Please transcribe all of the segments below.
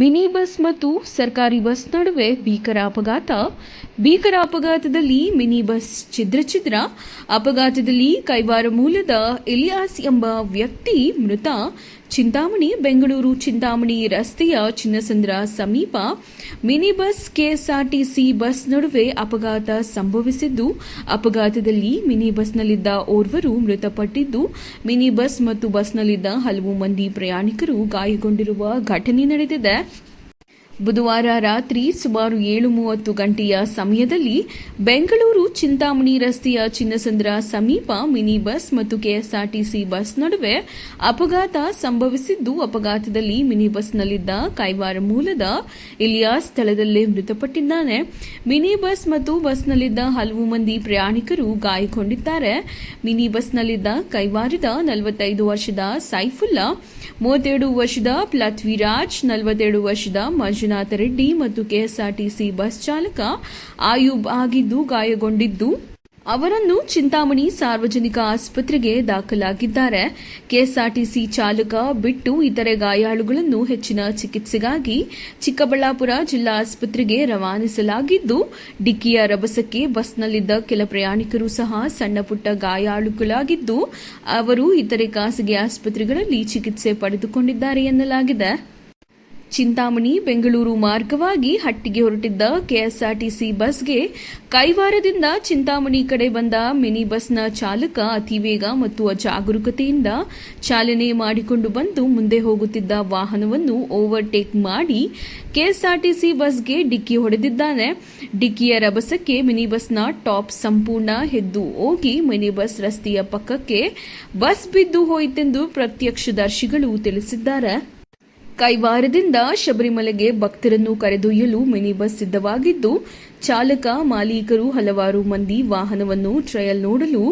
Mini bus ಮತ್ತು ಸರ್ಕಾರಿ bus ನಡುವೆ ಭೀಕರ ಅಪಘಾತ. ಭೀಕರ ಅಪಘಾತದಲ್ಲಿ ಮಿನಿ ಬಸ್ ಛಿದ್ರ ಛಿದ್ರ. ಅಪಘಾತದಲ್ಲಿ ಕೈವಾರ ಮೂಲದ ಇಲಿಯಾಸ್ ಎಂಬ ವ್ಯಕ್ತಿ ಮೃತ. ಚಿಂತಾಮಣಿ, ಬೆಂಗಳೂರು ಚಿಂತಾಮಣಿ ರಸ್ತೆಯ ಚಿನ್ನಸಂದ್ರ ಸಮೀಪ ಮಿನಿ ಬಸ್ ಕೆಎಸ್ಆರ್ಟಿಸಿ ಬಸ್ ನಡುವೆ ಅಪಘಾತ ಸಂಭವಿಸಿದ್ದು, ಅಪಘಾತದಲ್ಲಿ ಮಿನಿ ಬಸ್ನಲ್ಲಿದ್ದ ಓರ್ವರು ಮೃತಪಟ್ಟಿದ್ದು, ಮಿನಿ ಬಸ್ ಮತ್ತು ಬಸ್ನಲ್ಲಿದ್ದ ಹಲವು ಮಂದಿ ಪ್ರಯಾಣಿಕರು ಗಾಯಗೊಂಡಿರುವ ಘಟನೆ ನಡೆದಿದೆ. ಬುಧವಾರ ರಾತ್ರಿ ಸುಮಾರು ಏಳು ಮೂವತ್ತು ಗಂಟೆಯ ಸಮಯದಲ್ಲಿ ಬೆಂಗಳೂರು ಚಿಂತಾಮಣಿ ರಸ್ತೆಯ ಚಿನ್ನಸಂದ್ರ ಸಮೀಪ ಮಿನಿ ಬಸ್ ಮತ್ತು ಕೆಎಸ್ಆರ್ಟಿಸಿ ಬಸ್ ನಡುವೆ ಅಪಘಾತ ಸಂಭವಿಸಿದ್ದು, ಅಪಘಾತದಲ್ಲಿ ಮಿನಿ ಬಸ್ನಲ್ಲಿದ್ದ ಕೈವಾರ ಮೂಲದ ಇಲಿಯಾ ಸ್ಥಳದಲ್ಲೇ ಮೃತಪಟ್ಟಿದ್ದಾನೆ. ಮಿನಿ ಬಸ್ ಮತ್ತು ಬಸ್ನಲ್ಲಿದ್ದ ಹಲವು ಮಂದಿ ಪ್ರಯಾಣಿಕರು ಗಾಯಗೊಂಡಿದ್ದಾರೆ. ಮಿನಿ ಬಸ್ನಲ್ಲಿದ್ದ ಕೈವಾರದ ನಲವತ್ತೈದು ವರ್ಷದ ಸೈಫುಲ್ಲಾ, ಮೂವತ್ತೆರಡು ವರ್ಷದ ಪ್ಲಥ್ವಿರಾಜ್ ನಲವತ್ತೆರಡು ವರ್ಷದ ಮಂಜುನಾಥ ರೆಡ್ಡಿ ಮತ್ತು ಕೆಎಸ್ಆರ್ಟಿಸಿ ಬಸ್ ಚಾಲಕ ಆಯೂಬ್ ಆಗಿದ್ದು ಗಾಯಗೊಂಡಿದ್ದು. ಅವರನ್ನು ಚಿಂತಾಮಣಿ ಸಾರ್ವಜನಿಕ ಆಸ್ಪತ್ರೆಗೆ ದಾಖಲಾಗಿದ್ದಾರೆ. ಕೆಎಸ್ಆರ್ಟಿಸಿ ಚಾಲಕ ಬಿಟ್ಟು ಇತರೆ ಗಾಯಾಳುಗಳನ್ನು ಹೆಚ್ಚಿನ ಚಿಕಿತ್ಸೆಗಾಗಿ ಚಿಕ್ಕಬಳ್ಳಾಪುರ ಜಿಲ್ಲಾ ಆಸ್ಪತ್ರೆಗೆ ರವಾನಿಸಲಾಗಿದ್ದು, ಡಿಕ್ಕಿಯ ರಭಸಕ್ಕೆ ಬಸ್ನಲ್ಲಿದ್ದ ಕೆಲ ಪ್ರಯಾಣಿಕರು ಸಹ ಸಣ್ಣಪುಟ್ಟ ಗಾಯಾಳುಗಳಾಗಿದ್ದು, ಅವರು ಇತರೆ ಖಾಸಗಿ ಆಸ್ಪತ್ರೆಗಳಲ್ಲಿ ಚಿಕಿತ್ಸೆ ಪಡೆದುಕೊಂಡಿದ್ದಾರೆ ಎನ್ನಲಾಗಿದೆ. ಚಿಂತಾಮಣಿ, ಬೆಂಗಳೂರು ಮಾರ್ಗವಾಗಿ ಹಟ್ಟಿಗೆ ಹೊರಟಿದ್ದ ಕೆಎಸ್ಆರ್ಟಿಸಿ ಬಸ್ಗೆ ಕೈವಾರದಿಂದ ಚಿಂತಾಮಣಿ ಕಡೆ ಬಂದ ಮಿನಿ ಬಸ್ನ ಚಾಲಕ ಅತಿವೇಗ ಮತ್ತು ಅಜಾಗರೂಕತೆಯಿಂದ ಚಾಲನೆ ಮಾಡಿಕೊಂಡು ಬಂದು ಮುಂದೆ ಹೋಗುತ್ತಿದ್ದ ವಾಹನವನ್ನು ಓವರ್ಟೇಕ್ ಮಾಡಿ ಕೆಎಸ್ಆರ್ಟಿಸಿ ಬಸ್ಗೆ ಡಿಕ್ಕಿ ಹೊಡೆದಿದ್ದಾನೆ. ಡಿಕ್ಕಿಯ ರಭಸಕ್ಕೆ ಮಿನಿ ಬಸ್ನ ಟಾಪ್ ಸಂಪೂರ್ಣ ಹೆದ್ದು ಹೋಗಿ ಮಿನಿ ಬಸ್ ರಸ್ತೆಯ ಪಕ್ಕಕ್ಕೆ ಬಸ್ ಬಿದ್ದು ಹೋಯಿತೆಂದು ಪ್ರತ್ಯಕ್ಷದರ್ಶಿಗಳು ತಿಳಿಸಿದ್ದಾರೆ. ಕೈವಾರದಿಂದ ಶಬರಿಮಲೆಗೆ ಭಕ್ತರನ್ನು ಕರೆದೊಯ್ಯಲು ಮಿನಿ ಬಸ್ ಸಿದ್ಧವಾಗಿದ್ದು, ಚಾಲಕ, ಮಾಲೀಕರು ಹಲವಾರು ಮಂದಿ ವಾಹನವನ್ನು ಟ್ರಯಲ್ ನೋಡಲು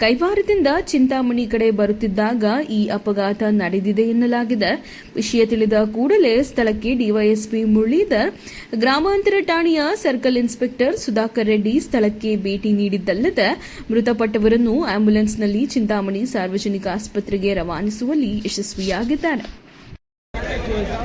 ಕೈವಾರದಿಂದ ಚಿಂತಾಮಣಿ ಕಡೆ ಬರುತ್ತಿದ್ದಾಗ ಈ ಅಪಘಾತ ನಡೆದಿದೆ ಎನ್ನಲಾಗಿದೆ. ವಿಷಯ ತಿಳಿದ ಕೂಡಲೇ ಸ್ಥಳಕ್ಕೆ ಡಿವೈಎಸ್ಪಿ ಮುರಳೀಧರ್, ಗ್ರಾಮಾಂತರ ಠಾಣೆಯ ಸರ್ಕಲ್ ಇನ್ಸ್ಪೆಕ್ಟರ್ ಸುಧಾಕರ್ ರೆಡ್ಡಿ ಸ್ಥಳಕ್ಕೆ ಭೇಟಿ ನೀಡಿದ್ದಲ್ಲದೆ, ಮೃತಪಟ್ಟವರನ್ನು ಆಂಬ್ಯುಲೆನ್ಸ್ನಲ್ಲಿ ಚಿಂತಾಮಣಿ ಸಾರ್ವಜನಿಕ ಆಸ್ಪತ್ರೆಗೆ ರವಾನಿಸುವಲ್ಲಿ ಯಶಸ್ವಿಯಾಗಿದ್ದಾರೆ. 네.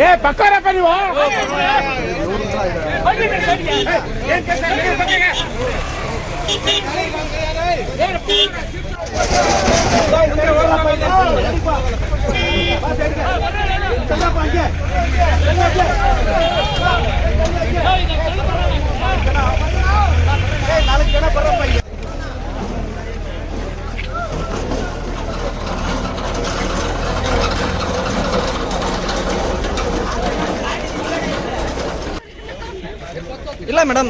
ఏ పక్కన పని ఏం చేస్తారు ಏನ್ ಕೆಲ್ಸ? ಏನ್ ಬಗ್ಗೆ? ನಾಲ್ಕು ಜನ ಬರಪ್ಪ ಇಲ್ಲಿ. ಇಲ್ಲ ಮೇಡಮ್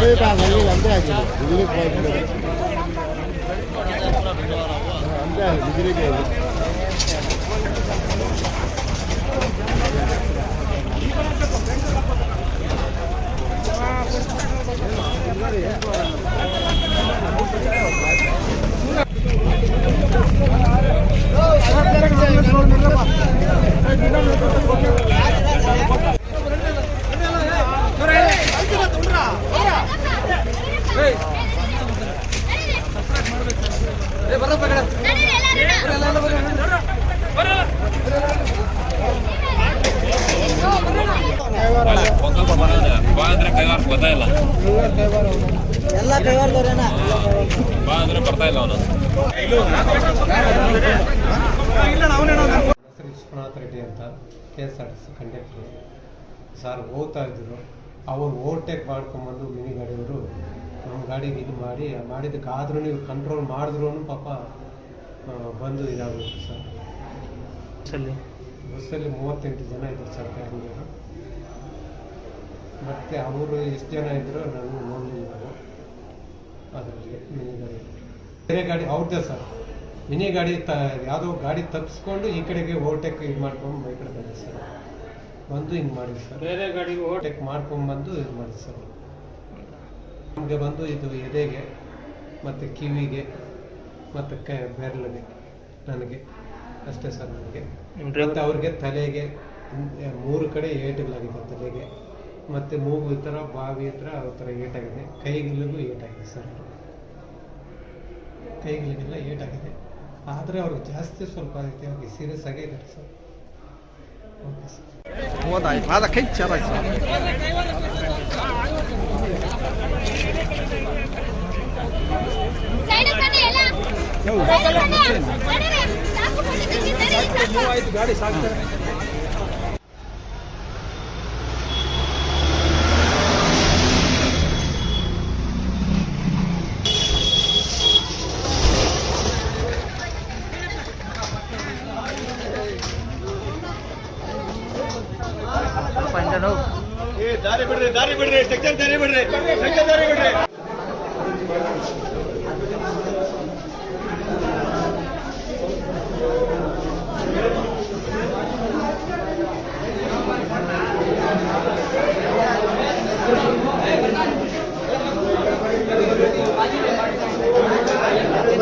मुझे पास हमने अंदर आके मुझे कॉल कर अंदर है मुझे के Oh, I'm going to go to the ಇಲ್ಲ ಎಲ್ಲ ಬರ್ತಾ ಇಲ್ಲ ಅವನು ವಿಶ್ವನಾಥ್ ರೆಡ್ಡಿ ಅಂತ K S R T C conductor sir ಹೋಗ್ತಾ ಇದ್ದರು ಅವರು ಓವರ್ಟೇಕ್ ಮಾಡ್ಕೊಂಬಂದು ಮಿನಿ ಗಾಡಿಯವರು ನಮ್ಮ ಗಾಡಿಗೆ ಇದು ಮಾಡಿ ಮಾಡಿದ್ದಕ್ಕೆ ಆದ್ರೂ ಇವ್ರು ಕಂಟ್ರೋಲ್ ಮಾಡಿದ್ರೂ ಪಾಪ ಬಂದು ಇದಾಗುತ್ತೆ ಸರ್. ಬಸ್ಸಲ್ಲಿ? ಬಸ್ಸಲ್ಲಿ ಮೂವತ್ತೆಂಟು ಜನ ಇದ್ದರು ಸರ್ ಪ್ಯಾಸೆಂಜರು ಮತ್ತು ಅವರು ಎಷ್ಟು ಜನ ಇದ್ದರು ನಾನು ನೋಡಲಿಲ್ಲ ನಾವು. ಅದರಲ್ಲಿ ಮಿನಿ ಗಾಡಿ. ಬೇರೆ ಗಾಡಿ ಅವ್ರದ್ದೇ ಸರ್? ಮಿನಿ ಗಾಡಿ ತ ಯಾವುದೋ ಗಾಡಿ ತಪ್ಪಿಸ್ಕೊಂಡು ಈ ಕಡೆಗೆ ಓವರ್ಟೇಕ್ ಇದು ಮಾಡ್ಕೊಂಡು ಮೈ ಕಡೆ ಬಂದೆ ಸರ್. ಬಂದು ಹಿಂಗೆ ಮಾಡಿದ್ವಿ ಸರ್. ಬೇರೆ ಗಾಡಿಗೆ ಓವರ್ಟೇಕ್ ಮಾಡ್ಕೊಂಡ್ಬಂದು ಇದು ಮಾಡಿದ್ವಿ ಸರ್. ನಮಗೆ ಬಂದು ಇದು ಎದೆಗೆ ಮತ್ತು ಕಿವಿಗೆ ಮತ್ತು ಕ ಬೆರಳಿಗೆ ನನಗೆ. ಅಷ್ಟೇ ಸರ್ ನನಗೆ. ಮತ್ತು ಅವ್ರಿಗೆ ತಲೆಗೆ ಮೂರು ಕಡೆ ಏಟುಗಳಾಗಿದೆ ತಲೆಗೆ. ಮತ್ತು ಮೂಗು ಥರ ಬಾವಿ ಹತ್ರ ಆ ಥರ ಏಟಾಗಿದೆ. ಕೈಗಳಿಗೂ ಏಟಾಗಿದೆ ಸರ್. ಕೈಗಳಿಗೆಲ್ಲ ಏಟಾಗಿದೆ. ಆದರೆ ಅವ್ರಿಗೆ ಜಾಸ್ತಿ ಸ್ವಲ್ಪ ಆಗಿದೆ ಅವ್ರಿಗೆ ಸೀರಿಯಸ್ ಆಗೇ ಇದ್ದಾರೆ ಸರ್. Okay sir ಹೋದಾಯ್ತು. ಅದಕ್ಕೆ ಕೈ ಚೆನ್ನಾಗಿ ಸೈಡ್ ಸೈಡ್ ಬನ್ನಿ ನಡೀರಿ ಸಾಕು ಬಿಟ್ಟಿದ್ದೀವಿ ನಡೀರಿ ಸಾಕು ಪಂಜನು ದಾರಿ ಬಿಡ್ರಿ ದಾರಿ ಬಿಡ್ರಿ ಸೆಕ್ಷನ್ ದಾರಿ ಬಿಡ್ರಿ ಸೆಕ್ಷನ್ ದಾರಿ ಬಿಡ್ರಿ.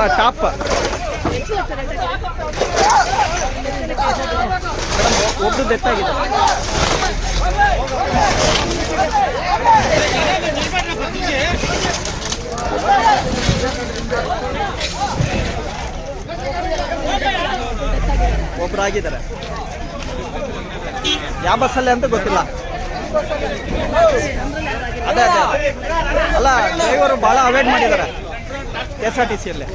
ಹಾಂ ಟಾಪ್. ಮೇಡಮ್ ಒಬ್ರು ಡೆತ್ ಆಗಿದೆ ಒಬ್ರು ಆಗಿದ್ದಾರೆ. ಯಾವ ಬಸ್ಸಲ್ಲಿ ಅಂತ ಗೊತ್ತಿಲ್ಲ. ಅದೇ ಅದೇ. ಅಲ್ಲ, ಡ್ರೈವರು ಭಾಳ ಅವಾಯ್ಡ್ ಮಾಡಿದ್ದಾರೆ. ಎಸ್ ಆರ್ ಟಿ ಸಿಯಲ್ಲಿ